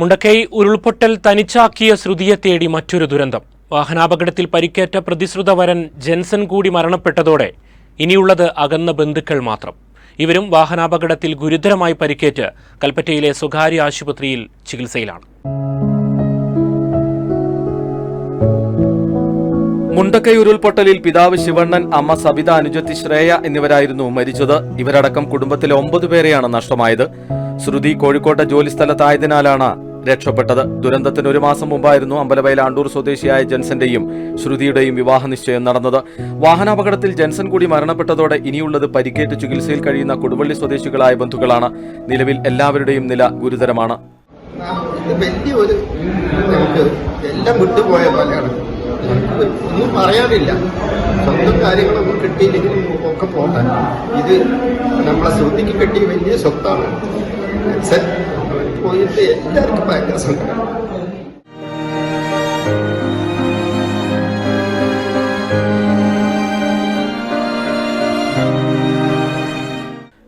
മുണ്ടക്കൈ ഉരുൾപൊട്ടൽ തനിച്ചാക്കിയ ശ്രുതിയെ തേടി മറ്റൊരു ദുരന്തം. വാഹനാപകടത്തിൽ പരിക്കേറ്റ പ്രതിശ്രുത വരൻ ജെൻസൺ കൂടി മരണപ്പെട്ടതോടെ ഇനിയുള്ളത് അകന്ന ബന്ധുക്കൾ മാത്രം. ഇവരും വാഹനാപകടത്തിൽ ഗുരുതരമായി പരിക്കേറ്റ് കൽപ്പറ്റയിലെ സ്വകാര്യ ആശുപത്രിയിൽ ചികിത്സയിലാണ്. മുണ്ടക്കൈ ഉരുൾപൊട്ടലിൽ പിതാവ് ശിവണ്ണൻ അമ്മ സബിത അനുജത്തി ശ്രേയ എന്നിവരായിരുന്നു മരിച്ചത്. ഇവരടക്കം കുടുംബത്തിലെ ഒമ്പത് പേരെയാണ് നഷ്ടമായത്. ശ്രുതി കോഴിക്കോട്ടെ ജോലിസ്ഥലത്തായതിനാലാണ് രക്ഷപ്പെട്ടത്. ദുരന്തത്തിന് ഒരു മാസം മുമ്പായിരുന്നു അമ്പലവയൽ ആണ്ടൂർ സ്വദേശിയായ ജെൻസന്റെയും ശ്രുതിയുടെയും വിവാഹ നിശ്ചയം നടന്നത്. വാഹനാപകടത്തിൽ ജെൻസൺ കൂടി മരണപ്പെട്ടതോടെ ഇനിയുള്ളത് പരിക്കേറ്റ് ചികിത്സയിൽ കഴിയുന്ന കൊടുവള്ളി സ്വദേശികളായ ബന്ധുക്കളാണ്. നിലവിൽ എല്ലാവരുടെയും നില ഗുരുതരമാണ്. വലിയൊരു നമുക്ക് എല്ലാം വിട്ടുപോയ പോലെയാണ്. ഒന്നും പറയാനില്ല. സ്വന്തം കാര്യങ്ങളൊന്നും കിട്ടിയില്ലെങ്കിലും ഒക്കെ പോകാൻ ഇത് നമ്മളെ ശ്രുതിക്ക് കിട്ടിയ വലിയ സ്വത്താണ്. പോയിട്ട് എല്ലാവർക്കും ഭയങ്കര സങ്കടം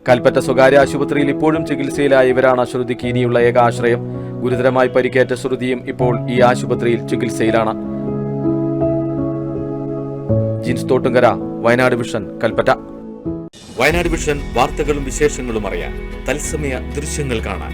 കൽപ്പറ്റ സ്വകാര്യ ആശുപത്രിയിൽ ഇപ്പോഴും ചികിത്സയിലായ ഇവരാണ് ശ്രുതിക്ക് ഇനിയുള്ള ഏക ആശ്രയം ഗുരുതരമായി പരിക്കേറ്റ ശ്രുതിയും ഇപ്പോൾ ഈ ആശുപത്രിയിൽ ചികിത്സയിലാണ്. ജിൻസ് തോട്ടുങ്കര വയനാട് വിഷൻ കൽപ്പറ്റ. വയനാട് വിഷൻ വാർത്തകളും വിശേഷങ്ങളും അറിയാൻ തത്സമയ ദൃശ്യങ്ങൾ കാണാൻ